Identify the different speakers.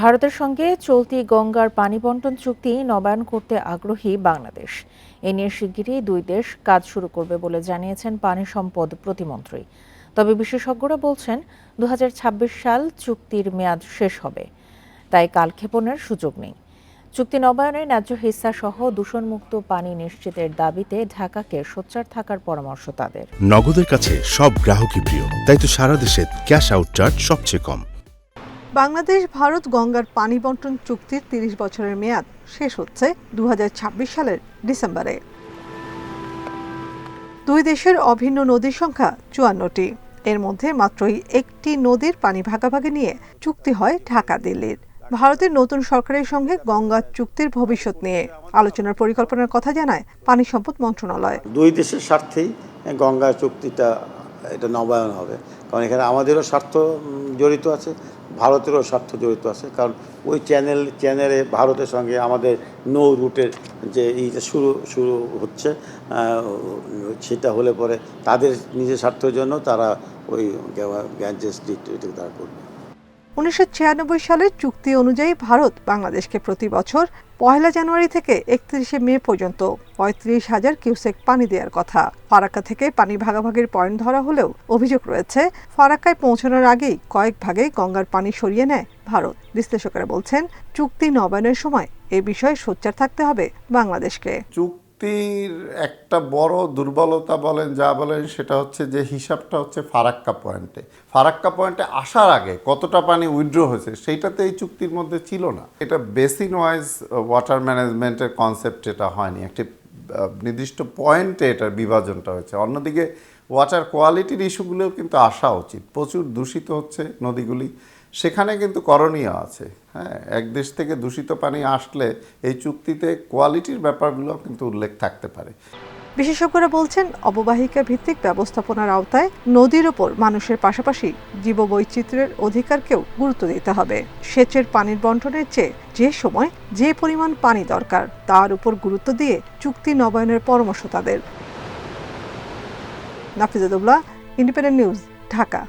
Speaker 1: ভারতের সঙ্গে চলতি গঙ্গার পানি বন্টন চুক্তি নবায়ন করতে আগ্রহী বাংলাদেশ। এ নিয়ে শিগগিরই দুই দেশ কাজ শুরু করবে বলে জানিয়েছেন পানি সম্পদ প্রতিমন্ত্রী। তবে বিশেষজ্ঞরা বলছেন দু হাজার ছাব্বিশ সাল চুক্তির মেয়াদ শেষ হবে। তাই কালক্ষেপণের সুযোগ নেই। চুক্তি নবায়নে ন্যায্য হিস্সা সহ দূষণমুক্ত পানি নিশ্চিতের দাবিতে ঢাকাকে সোচ্চার থাকার পরামর্শ তাদের।
Speaker 2: নগদের কাছে সব গ্রাহকই প্রিয়, তাই তো সারা দেশে ক্যাশ আউট চার্জ সবচেয়ে কম।
Speaker 3: বাংলাদেশ, ভারত গঙ্গার পানি বন্টন চুক্তির তিরিশ বছরের মেয়াদ শেষ হচ্ছে দুই হাজার ছাব্বিশ সালের ডিসেম্বরে। দুই দেশের অভিন্ন নদীর সংখ্যা চুয়ান্নটি। এর মধ্যে মাত্রই একটি নদীর পানি ভাগাভাগি নিয়ে চুক্তি হয় ঢাকা, দিল্লির। ভারতের নতুন সরকারের সঙ্গে গঙ্গা চুক্তির ভবিষ্যৎ নিয়ে আলোচনার পরিকল্পনার কথা জানায় পানি সম্পদ মন্ত্রণালয়।
Speaker 4: দুই দেশের স্বার্থেই গঙ্গা চুক্তিটা এটা নবায়ন হবে। কারণ এখানে আমাদেরও স্বার্থ জড়িত আছে, ভারতেরও স্বার্থ জড়িত আছে। কারণ ওই চ্যানেল চ্যানেলে ভারতের সঙ্গে আমাদের নৌ রুটের যে এইটা শুরু শুরু হচ্ছে সেটা হলে পরে তাদের নিজের স্বার্থের জন্য তারা ওই গ্যাঞ্জেস এটাকে তারা করবে।
Speaker 3: উনিশশো ছিয়ানব্বই সালের চুক্তি অনুযায়ী ভারত বাংলাদেশকে প্রতি বছর পয়লা জানুয়ারি থেকে একত্রিশে মে পর্যন্ত পঁয়ত্রিশ হাজার কিউসেক পানি দেওয়ার কথা। ফারাক্কা থেকে পানি ভাগাভাগির পয়েন্ট ধরা হলেও অভিযোগ রয়েছে, ফারাক্কায় পৌঁছানোর আগেই কয়েক ভাগে গঙ্গার পানি সরিয়ে নেয় ভারত। বিশ্লেষকেরা বলছেন, চুক্তি নবায়নের সময় এ বিষয়ে সোচ্চার থাকতে হবে বাংলাদেশকে।
Speaker 5: চুক্তির একটা বড় দুর্বলতা বলেন, যা বলেন, সেটা হচ্ছে যে হিসাবটা হচ্ছে ফারাক্কা পয়েন্টে। ফারাক্কা পয়েন্টে আসার আগে কতটা পানি উইথড্র হয়েছে, সেইটাতে এই চুক্তির মধ্যে ছিল না। এটা বেসিন ওয়াইজ ওয়াটার ম্যানেজমেন্টের কনসেপ্ট এটা হয়নি। একটি নির্দিষ্ট পয়েন্টে এটার বিভাজনটা হয়েছে। অন্যদিকে ওয়াটার কোয়ালিটির ইস্যুগুলোও কিন্তু আসা উচিত। প্রচুর দূষিত হচ্ছে নদীগুলি। সেখানে কিন্তু করণীয় আছে। হ্যাঁ এক দেশ থেকে দূষিত পানি আসলে এই চুক্তিতে কোয়ালিটির ব্যাপারগুলো কিন্তু উল্লেখ থাকতে পারে।
Speaker 3: বিশেষজ্ঞরা বলছেন, অববাহিকা ভিত্তিক ব্যবস্থাপনার আওতায় নদীর ওপর মানুষের পাশাপাশি জীববৈচিত্র্যের অধিকারকেও গুরুত্ব দিতে হবে। সেচের পানির বন্টনের চেয়ে যে সময়, যে পরিমাণ পানি দরকার, তার উপর গুরুত্ব দিয়ে চুক্তি নবায়নের পরামর্শ তাদের। Nafizadullah independent news Dhaka.